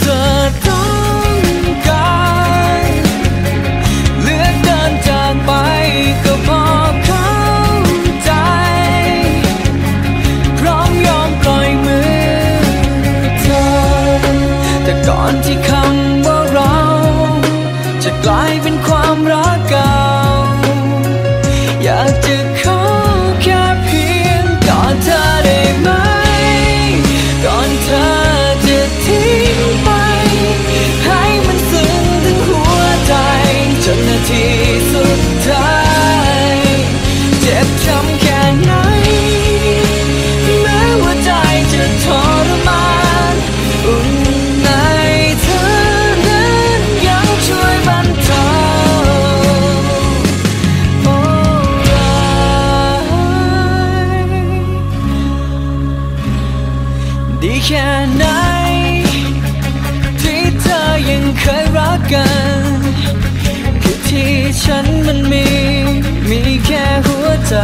เธอต้องการเลือกเนจากไปก็พอเข้าใจ พร้อมยอมปล่อยมือเธอ แต่ก่อนที่ เจ็บช้ำแค่ไหน แม้ว่าใจจะทนอุ่นในเธอนั้นยังช่วยบรรเทาโอ้ดีแค่ไหน ที่เธอยังเคยรักกัน ที่ฉันมันมี มีแค่หัวใจ